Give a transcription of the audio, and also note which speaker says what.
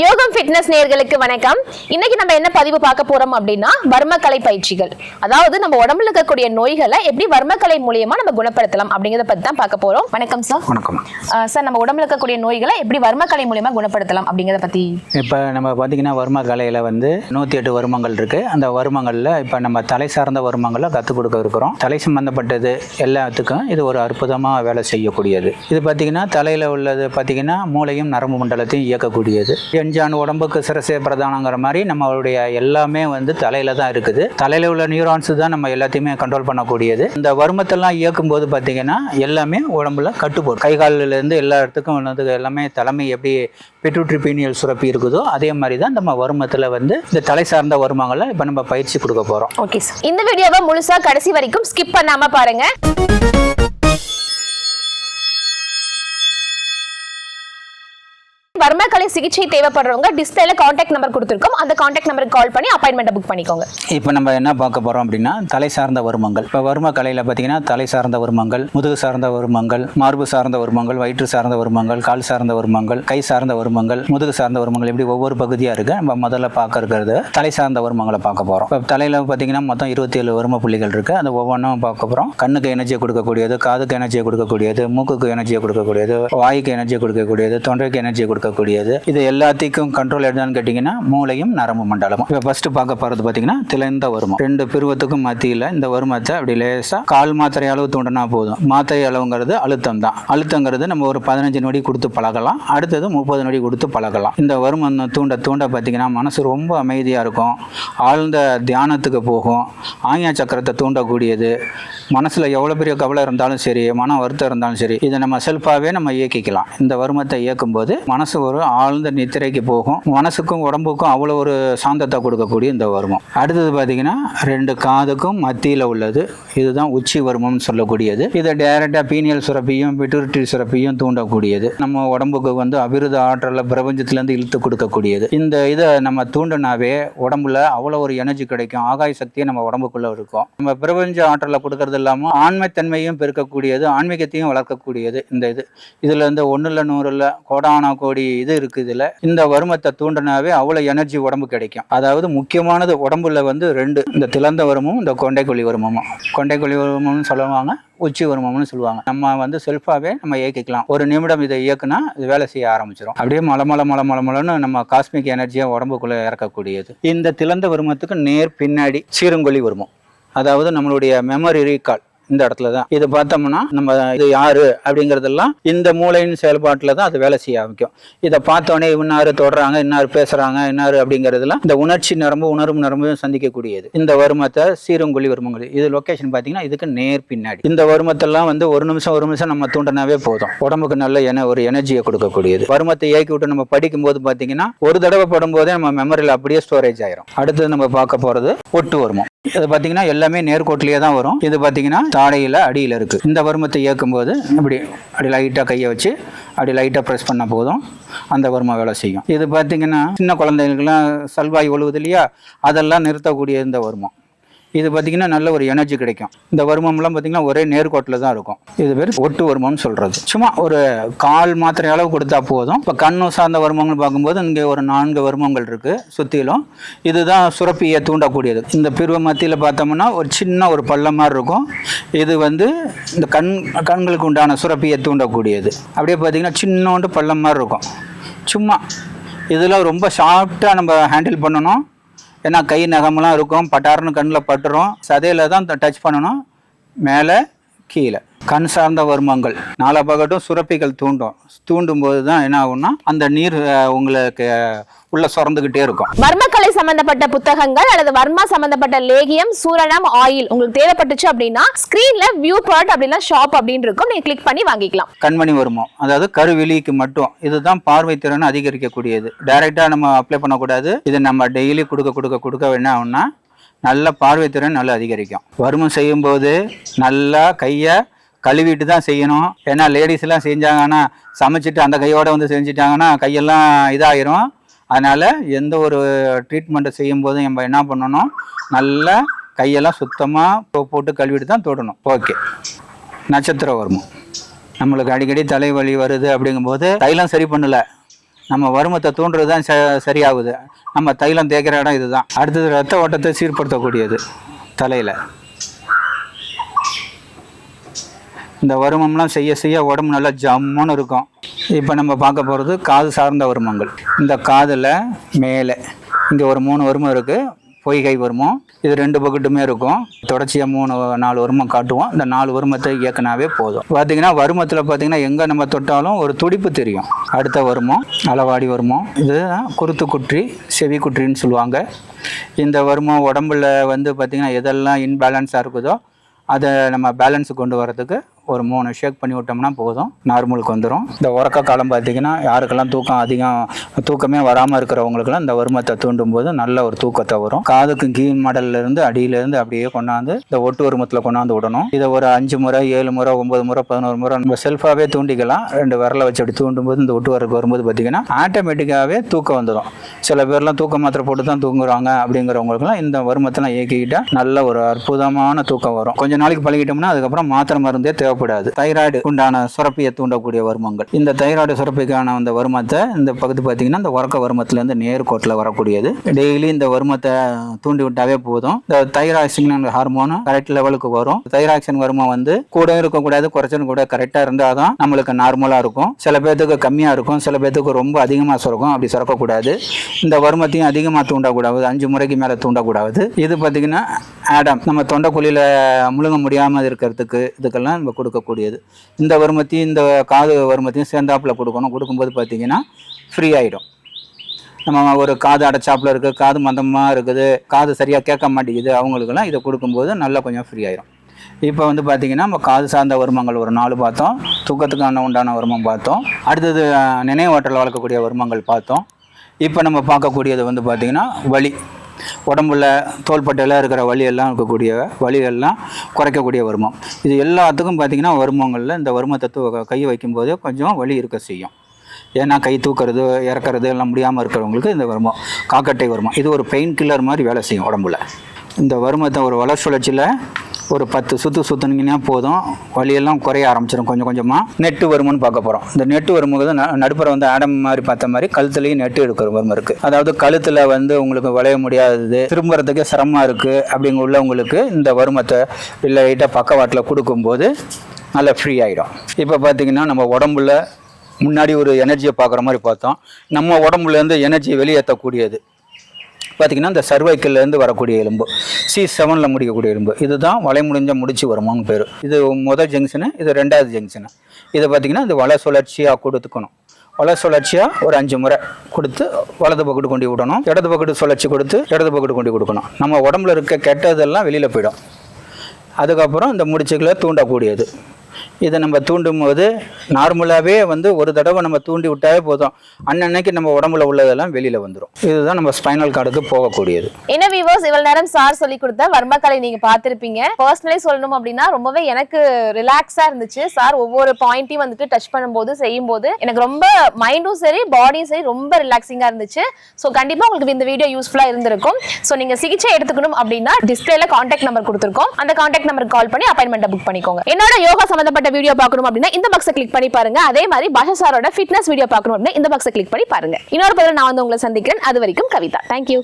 Speaker 1: யோகம் ஃபிட்னஸ் நேயர்களுக்கு வணக்கம். இன்னைக்கு நம்ம என்ன பதிவு பார்க்க போறோம் அப்படின்னா வர்மக்கலை பயிற்சிகள். அதாவது நம்ம உடம்புல இருக்கக்கூடிய நோய்களை எப்படி வர்மக்கலை மூலியமா நம்ம குணப்படுத்தலாம் அப்படிங்கறத பத்தி தான் பார்க்க போறோம். வணக்கம் சார்
Speaker 2: வணக்கம்.
Speaker 1: சார் நம்ம உடம்புல இருக்கக்கூடிய நோய்களை எப்படி வர்மக்கலை மூலியமா குணப்படுத்தலாம் அப்படிங்கறத பத்தி?
Speaker 2: இப்போ நம்ம பார்த்தீங்கன்னா வரும கலையில் வந்து நூற்றி எட்டு வருமங்கள் இருக்குது அந்த வருமங்களில் இப்போ நம்ம தலை சார்ந்த வருமங்களை கற்றுக் கொடுக்க இருக்கிறோம். தலை சம்மந்தப்பட்டது எல்லாத்துக்கும் இது ஒரு அற்புதமாக வேலை செய்யக்கூடியது. இது பார்த்தீங்கன்னா தலையில் உள்ளது பார்த்தீங்கன்னா மூளையும் நரம்பு மண்டலத்தையும் இயக்கக்கூடியது. எஞ்சான் உடம்புக்கு சிரசே பிரதானங்கிற மாதிரி நம்மளுடைய எல்லாமே வந்து தலையில் தான் இருக்குது. தலையில் உள்ள நியூரான்ஸ் தான் நம்ம எல்லாத்தையுமே கண்ட்ரோல் பண்ணக்கூடியது. இந்த வருமத்தெல்லாம் இயக்கும் போது பார்த்தீங்கன்னா எல்லாமே உடம்புல கட்டுப்போம் கை காலிலேருந்து எல்லா இடத்துக்கும் வந்து எல்லாமே தலைமை எப்படி பிட்யூட்ரி பீனியல் சுரப்பி இருக்குதோ அதே மாதிரி தான் நம்ம வருமத்தில் வந்து இந்த தலை சார்ந்த வருமங்களை இப்போ நம்ம பயிற்சி கொடுக்க போகிறோம்
Speaker 1: ஓகே சார் இந்த வீடியோவை முழுசா கடைசி வரைக்கும் ஸ்கிப் பண்ணாமல் பாருங்கள் வர்மக்கலை சிகிச்சை தேவைப்படுறவங்க டிஸ்பிளேல காண்டாக்ட் நம்பர் கொடுத்துருக்கோம். அந்த காண்டாக்ட் நம்பருக்கு கால் பண்ணி அப்பாயின்மெண்ட் புக் பண்ணிக்கோங்க.
Speaker 2: இப்போ நம்ம என்ன பார்க்க போகிறோம் அப்படின்னா தலை சார்ந்த வருமங்கள் இப்போ வரும கலையில் பார்த்தீங்கன்னா தலை சார்ந்த வருமங்கள் முதுகு சார்ந்த வருமங்கள் மார்பு சார்ந்த வருமங்கள் வயிற்று சார்ந்த வருமங்கள் கால் சார்ந்த வருமங்கள் கை சார்ந்த வருமங்கள் முதுகு சார்ந்த வருமங்கள் இப்படி ஒவ்வொரு பகுதியாக இருக்கு. நம்ம முதல்ல பார்க்க இருக்கிறது தலை சார்ந்த வருமங்களை பார்க்க போகிறோம் இப்போ தலையில் பார்த்தீங்கன்னா மொத்தம் இருபத்தி ஏழு வரும புள்ளிகள் இருக்குது அந்த ஒவ்வொன்றும் பார்க்க போகிறோம் கண்ணுக்கு எனர்ஜியை கொடுக்கக்கூடியது காதுக்கு எனர்ஜியை கொடுக்கக்கூடியது மூக்குக்கு எனர்ஜியை கொடுக்கக்கூடியது வாய்க்கு எனர்ஜியை கொடுக்கக்கூடியது தொண்டைக்கு எனர்ஜியை கொடுக்கக்கூடியது இது எல்லாத்தையும் கண்ட்ரோல் என்னன்னு கேட்டிங்கன்னா மூளையும் நரம்பு மண்டலமும். இப்போ ஃபர்ஸ்ட் பார்க்க போகிறது பார்த்தீங்கன்னா திளைந்த வருமம் ரெண்டு பிருவத்துக்கும் மத்தியில் இந்த வருமத்தை அப்படி லேசாக கால் மாத்திரை அளவு தூண்டினா போதும். மாத்திரை அளவுங்கிறது அழுத்தம் தான். அழுத்தங்கிறது நம்ம ஒரு பதினஞ்சு நொடி கொடுத்து பழகலாம். அடுத்தது முப்பது நொடி கொடுத்து பழகலாம். இந்த வருமம் தூண்ட தூண்ட பார்த்தீங்கன்னா மனசு ரொம்ப அமைதியாக இருக்கும். ஆழ்ந்த தியானத்துக்கு போகும். ஆங்கியா சக்கரத்தை தூண்டக்கூடியது. மனசில் எவ்வளோ பெரிய கவலை இருந்தாலும் சரி மன வருத்தம் இருந்தாலும் சரி இதை நம்ம செல்ஃபாகவே நம்ம இயக்கிக்கலாம். இந்த வருமத்தை இயக்கும்போது மனசு ஒரு ஆ ஆழ்ந்த நித்திரைக்கு போகும். மனசுக்கும் உடம்புக்கும் அவ்வளோ ஒரு சாந்தத்தை கொடுக்கக்கூடிய இந்த வருமம். அடுத்தது பார்த்தீங்கன்னா ரெண்டு காதுக்கும் மத்தியில் உள்ளது. இதுதான் உச்சி வருமம்னு சொல்லக்கூடியது. இதை டைரெக்டாக பீனியல் சுரப்பியும் பிட்டுரிட்டி சுரப்பியும் தூண்டக்கூடியது. நம்ம உடம்புக்கு வந்து அபிருத ஆற்றலில் பிரபஞ்சத்திலேருந்து இழுத்து கொடுக்கக்கூடியது. இந்த இதை நம்ம தூண்டினாவே உடம்புல அவ்வளோ ஒரு எனர்ஜி கிடைக்கும். ஆகாய சக்தியை நம்ம உடம்புக்குள்ளே இருக்கும். நம்ம பிரபஞ்ச ஆற்றலை கொடுக்கறது இல்லாமல் ஆண்மைத்தன்மையும் பெருக்கக்கூடியது ஆன்மீகத்தையும் வளர்க்கக்கூடியது இந்த இது. இதில் இருந்து ஒன்றில் நூறில் கோடான கோடி இது இருக்குது இதில் இந்த வருமத்தை தூண்டினாவே அவ்வளோ எனர்ஜி உடம்பு கிடைக்கும். அதாவது முக்கியமானது உடம்புல வந்து ரெண்டு இந்த திலந்த வருமும் இந்த கொண்டைக்குழி வருமமும் கொண்டைக்குழி வருமம்னு சொல்லுவாங்க உச்சி வருமம்னு சொல்லுவாங்க. நம்ம வந்து செல்ஃபாகவே நம்ம இயக்கிக்கலாம். ஒரு நிமிடம் இதை இயக்குனா இது வேலை செய்ய ஆரம்பிச்சிடும் அப்படியே மல மல மல மல மலன்னு நம்ம காஸ்மிக் எனர்ஜியாக உடம்புக்குள்ளே இறக்கக்கூடியது. இந்த திலந்த வருமத்துக்கு நேர் பின்னாடி சீருங்கொழி வருமம் அதாவது நம்மளுடைய மெமரி ரீகால் இந்த இடத்துல தான். இது பார்த்தோம்னா நம்ம இது யாரு அப்படிங்கிறதெல்லாம் இந்த மூளையின் செயல்பாட்டில் தான் அது வேலை செய்ய ஆரம்பிக்கும். இதை பார்த்தோன்னே இன்னாரு தொடுறாங்க இன்னாரு பேசுறாங்க இன்னாரு அப்படிங்கிறதுலாம் இந்த உணர்ச்சி நரம்பு உணர்வு நரம்பும் சந்திக்கக்கூடியது. இந்த வருமத்தை சீரங்குழி வருமங்குழி இது லொக்கேஷன் பார்த்தீங்கன்னா இதுக்கு நேர் பின்னாடி. இந்த வருமத்தெல்லாம் வந்து ஒரு நிமிஷம் ஒரு நிமிஷம் நம்ம தூண்டினாவே போதும். உடம்புக்கு நல்ல என ஒரு எனர்ஜியை கொடுக்கக்கூடியது. வருமத்தை இயக்கி விட்டு நம்ம படிக்கும் போது பார்த்தீங்கன்னா ஒரு தடவை படும்போதே நம்ம மெமரியில் அப்படியே ஸ்டோரேஜ் ஆயிரும். அடுத்தது நம்ம பார்க்க போகிறது ஒட்டு வருமம் இது பார்த்தீங்கன்னா எல்லாமே நேர்கோட்டிலேயே தான் வரும். இது பார்த்தீங்கன்னா தாடையில் அடியில் இருக்குது இந்த வருமத்தை இயக்கும்போது இப்படி அப்படி லைட்டாக கையை வச்சு அப்படி லைட்டாக ப்ரெஸ் பண்ண போதும். அந்த வருமம் வேலை செய்யும். இது பார்த்தீங்கன்னா சின்ன குழந்தைங்களுக்குலாம் சல்வாய் ஒழுகுது இல்லையா? அதெல்லாம் நிறுத்தக்கூடிய இந்த வருமம். இது பார்த்தீங்கன்னா நல்ல ஒரு எனர்ஜி கிடைக்கும். இந்த வருமம்லாம் பார்த்தீங்கன்னா ஒரே நேர்கோட்டில் தான் இருக்கும். இது பேர் ஒட்டு வருமம்னு சொல்கிறது சும்மா ஒரு கால் மாத்திரை அளவு கொடுத்தா போதும். இப்போ கண்ணு சார்ந்த வருமங்கள் பார்க்கும்போது இங்கே ஒரு நான்கு வருமங்கள் இருக்குது சுற்றிலும் இதுதான் சுரப்பியை தூண்டக்கூடியது. இந்த பிரிவு மத்தியில் பார்த்தோம்னா ஒரு சின்ன ஒரு பள்ளம் மாதிரி இருக்கும். இது வந்து இந்த கண் கண்களுக்கு உண்டான சுரப்பியை தூண்டக்கூடியது. அப்படியே பார்த்தீங்கன்னா சின்னோண்டு பள்ளம் மாதிரி இருக்கும். சும்மா இதெல்லாம் ரொம்ப ஷார்ட்டாக நம்ம ஹேண்டில் பண்ணணும். ஏன்னா கை நகமெல்லாம் இருக்கும். பட்டாருன்னு கண்ணில் பட்டுரும். சதையில் தான் டச் பண்ணணும். மேலே கீழே. கண் சார்ந்த வருமங்கள். நாலா பக்கட்டும் சுரப்பிகள் தூண்டும். தூண்டும் போது தான் என்ன ஆகும்னா அந்த நீர் உங்களுக்கு உள்ள சுரந்துக்கிட்டே இருக்கும்.
Speaker 1: வர்மக்கலை சம்பந்தப்பட்ட புத்தகங்கள் அல்லது வர்மா சம்பந்தப்பட்ட லேகியம் சூரணம் ஆயில் உங்களுக்கு தேவைப்பட்டுச்சு அப்படின்னா ஸ்கிரீன்ல வியூ ப்ராடக்ட் அப்படின்னா ஷாப் அப்படின்னு இருக்கும். நீங்க கிளிக் பண்ணி வாங்கிக்கலாம்.
Speaker 2: கண்மணி வருமம். அதாவது கருவிழிக்கு மட்டும். இதுதான் பார்வை திறனை அதிகரிக்கக்கூடியது. டைரெக்டாக நம்ம அப்ளை பண்ணக்கூடாது. இது நம்ம டெய்லி கொடுக்க கொடுக்க கொடுக்க என்ன ஆகும்னா நல்ல பார்வை திறன் நல்லா அதிகரிக்கும். வருமம் செய்யும்போது நல்லா கையை கழுவிட்டு தான் செய்யணும். ஏன்னா லேடிஸ்லாம் செஞ்சாங்கன்னா சமைச்சிட்டு அந்த கையோடு வந்து செஞ்சிட்டாங்கன்னா கையெல்லாம் இதாகிரும் அதனால் எந்த ஒரு ட்ரீட்மெண்ட்டை செய்யும் போதும் நம்ம என்ன பண்ணணும்? நல்லா கையெல்லாம் சுத்தமாக போட்டு கழுவிட்டு தான் தொடணும். ஓகே. நட்சத்திர வருமம். நம்மளுக்கு அடிக்கடி தலைவலி வருது அப்படிங்கும்போது தைலம் சரி பண்ணலை. நம்ம வருமத்தை தூண்டுறது தான் ச- சரியாகுது. நம்ம தைலம் தேய்க்கிற இடம் இதுதான். அடுத்தது ரத்த ஓட்டத்தை சீர்படுத்தக்கூடியது தலையில். இந்த வருமம்லாம் செய்ய செய்ய உடம்பு நல்லா ஜம்முன்னு இருக்கும். இப்போ நம்ம பார்க்க போகிறது காது சார்ந்த வருமங்கள். இந்த காதில் மேலே இங்கே ஒரு மூணு வருமம் இருக்குது பொய்கை வருமம். இது ரெண்டு பக்கெட்டுமே இருக்கும். தொடர்ச்சியாக மூணு நாலு வருமம் காட்டுவோம். இந்த நாலு வருமத்தை இயக்குனாவே போதும். பார்த்தீங்கன்னா வருமத்தில் பார்த்தீங்கன்னா எங்கே நம்ம தொட்டாலும் ஒரு துடிப்பு தெரியும். அடுத்த வருமம் அளவாடி வருமம். இதுதான் குருத்து குற்றி செவி குற்றின்னு சொல்லுவாங்க. இந்த வருமம் உடம்புல வந்து பார்த்திங்கன்னா எதெல்லாம் இன்பேலன்ஸாக இருக்குதோ அதை நம்ம பேலன்ஸ் கொண்டு வரதுக்கு ஒரு மூணு ஷேக் பண்ணி விட்டோம்னா போதும். நார்மலுக்கு வந்துடும் இந்த உறக்க காலம் பார்த்தீங்கன்னா யாருக்கெல்லாம் தூக்கம் அதிகம் தூக்கமே வராமல் இருக்கிறவங்களுக்குலாம் இந்த வருமத்தை தூண்டும் போது நல்ல ஒரு தூக்கத்தை வரும். காதுக்கு கீழ் மடல்லேருந்து அடியிலேருந்து அப்படியே கொண்டாந்து இந்த ஒட்டு வருமத்தில் கொண்டாந்து விடணும். இதை ஒரு அஞ்சு முறை ஏழு முறை ஒன்பது முறை பதினோரு முறை நம்ம செல்ஃபாகவே தூண்டிக்கலாம். ரெண்டு விரலை வச்சு அப்படி தூண்டும் போது இந்த ஒட்டு வரக்கு வரும்போது பார்த்தீங்கன்னா ஆட்டோமேட்டிக்காகவே தூக்கம் வந்துடும் சில பேர்லாம் தூக்க மாத்திரை போட்டு தான் தூங்குறாங்க அப்படிங்கிறவங்களுக்குலாம் இந்த வருமத்தெல்லாம் இயக்கிக்கிட்டால் நல்ல ஒரு அற்புதமான தூக்கம் வரும். கொஞ்ச நாளைக்கு பழகிட்டோம்னா அதுக்கப்புறம் மாத்திரை மருந்தே தேவை சுரக்கப்படாது தைராய்டு உண்டான சுரப்பியை தூண்டக்கூடிய வருமங்கள். இந்த தைராய்டு சுரப்பிக்கான அந்த வருமத்தை இந்த பகுதி பார்த்தீங்கன்னா இந்த உறக்க வருமத்திலேருந்து நேர்கோட்டில் வரக்கூடியது. டெய்லி இந்த வருமத்தை தூண்டி விட்டாவே போதும். இந்த தைராக்சின் ஹார்மோனும் கரெக்ட் லெவலுக்கு வரும். தைராக்சின் வருமம் வந்து கூட இருக்கக்கூடாது குறைச்சலும் கூட கரெக்டாக இருந்தால் தான் நம்மளுக்கு நார்மலாக இருக்கும். சில பேர்த்துக்கு கம்மியாக இருக்கும் சில பேர்த்துக்கு ரொம்ப அதிகமாக சுரக்கும். அப்படி சுரக்கக்கூடாது. இந்த வருமத்தையும் அதிகமாக தூண்டக்கூடாது. அஞ்சு முறைக்கு மேலே தூண்டக்கூடாது. இது பார்த்தீங்கன்னா ஆடம். நம்ம தொண்டைக்குழியில் முழுங்க முடியாமல் இருக்கிறதுக்கு இதுக்கெல்லாம் நம்ம கொடுக்கக்கூடியது. இந்த வருமத்தையும் இந்த காது வருமத்தையும் சேர்ந்தாப்பில் கொடுக்கணும். கொடுக்கும்போது பார்த்தீங்கன்னா ஃப்ரீ ஆகிடும் நம்ம ஒரு காது அடைச்சாப்பில் இருக்குது காது மந்தமாக இருக்குது காது சரியாக கேட்க மாட்டேங்குது அவங்களுக்கெல்லாம் இதை கொடுக்கும்போது நல்லா கொஞ்சம் ஃப்ரீ ஆயிரும். இப்போ வந்து பார்த்திங்கன்னா நம்ம காது சார்ந்த வருமங்கள் ஒரு நாலு பார்த்தோம் தூக்கத்துக்கான உண்டான வருமம் பார்த்தோம் அடுத்தது நினைவாற்றல் வளர்க்கக்கூடிய வருமங்கள் பார்த்தோம். இப்போ நம்ம பார்க்கக்கூடியது வந்து பார்த்திங்கன்னா வலி. உடம்புல தோள்பட்டையில் இருக்கிற வலியெல்லாம் இருக்கக்கூடிய வலிகள்லாம் குறைக்கக்கூடிய வருமம். இது எல்லாத்துக்கும் பார்த்திங்கன்னா வருமங்களில் இந்த வருமத்தை தூ கை வைக்கும்போது கொஞ்சம் வலி இருக்க செய்யும். ஏன்னா கை தூக்கிறது இறக்குறது எல்லாம் முடியாமல் இருக்கிறவங்களுக்கு இந்த வருமம் காக்கட்டை வருமம். இது ஒரு பெயின் கில்லர் மாதிரி வேலை செய்யும் உடம்புல. இந்த வருமத்தை ஒரு வளர் சுழற்சியில் ஒரு பத்து சுற்று சுற்றுனீங்கன்னா போதும். வழியெல்லாம் குறைய ஆரம்பிச்சிடும் கொஞ்சம் கொஞ்சமாக நெட்டு வருமன்னு பார்க்க போகிறோம் இந்த நெட்டு வரும்போது ந நடுப்புற வந்து ஆடம் மாதிரி பார்த்த மாதிரி கழுத்துலேயும் நெட்டு எடுக்கிற வருமம் இருக்குது அதாவது கழுத்தில் வந்து உங்களுக்கு வளைய முடியாதது திரும்புறதுக்கு சிரமமாக இருக்குது அப்படிங்க உள்ளவங்களுக்கு இந்த வருமத்தை இல்லை லைட்டாக பக்கவாட்டில் கொடுக்கும்போது நல்லா ஃப்ரீ ஆகிடும் இப்போ பார்த்தீங்கன்னா நம்ம உடம்புல முன்னாடி ஒரு எனர்ஜியை பார்க்குற மாதிரி பார்த்தோம். நம்ம உடம்புலேருந்து எனர்ஜி வெளியேற்றக்கூடியது. பார்த்திங்கன்னா இந்த சர்வைக்கல்லேருந்து வரக்கூடிய எலும்பு சி செவனில் முடிக்கக்கூடிய எலும்பு இதுதான் வலை முடிஞ்ச முடிச்சு வருமான்னு பேர். இது முதல் ஜங்ஷனு இது ரெண்டாவது ஜங்ஷனு இதை பார்த்திங்கன்னா இந்த வலை சுழற்சியாக கொடுத்துக்கணும். வலை சுழற்சியாக ஒரு அஞ்சு முறை கொடுத்து வலது பக்கத்து கொண்டு விடணும். இடது பக்கத்து சுழற்சி கொடுத்து இடது பக்கத்து கொண்டு கொடுக்கணும். நம்ம உடம்புல இருக்க கெட்டதெல்லாம் வெளியில் போயிடும். அதுக்கப்புறம் இந்த முடிச்சுக்களை தூண்டக்கூடியது. இதை நம்ம தூண்டும் போது நார்மலாகவே வந்து ஒரு தடவை நம்ம தூண்டி விட்டாவே போதும். அன்னன்னைக்கு நம்ம உடம்புல உள்ளதெல்லாம் வெளியில் வந்துடும் இதுதான் நம்ம ஸ்பைனல் கார்டுக்கு போகக்கூடியது.
Speaker 1: என்ன வியூவர்ஸ் இவ்வளவு நேரம் சார் சொல்லி கொடுத்த வர்மக்கலை நீங்க பார்த்துருப்பீங்க. பர்சனலி சொல்லணும் அப்படின்னா ரொம்பவே எனக்கு ரிலாக்ஸா இருந்துச்சு. சார் ஒவ்வொரு பாயிண்ட்டையும் வந்துட்டு டச் பண்ணும்போது செய்யும்போது எனக்கு ரொம்ப மைண்டும் சரி பாடியும் சரி ரொம்ப ரிலாக்ஸிங்கா இருந்துச்சு. ஸோ கண்டிப்பா உங்களுக்கு இந்த வீடியோ யூஸ்ஃபுல்லா இருந்திருக்கும். ஸோ நீங்க சிகிச்சை எடுத்துக்கணும் அப்படின்னா டிஸ்பிளேல கான்டாக்ட் நம்பர் கொடுத்துருக்கோம். அந்த கான்டாக்ட் நம்பருக்கு கால் பண்ணி அப்பாயின்மெண்ட் புக் பண்ணிக்கோங்க. என்னோட யோகா சம்பந்தப்பட்ட வீடியோ பார்க்கணும் அப்படின்னா இந்த பாக்ஸை கிளிக் பண்ணி பாருங்க. அதே மாதிரி பாஷா சாரோட ஃபிட்னஸ் வீடியோ பார்க்கணும் அப்படின்னா இந்த பாக்ஸை கிளிக் பண்ணி பாருங்க. இன்னொரு பதில் நான் வந்து உங்களை சந்திக்கிறேன். அது வரைக்கும் கவிதா. தேங்க்யூ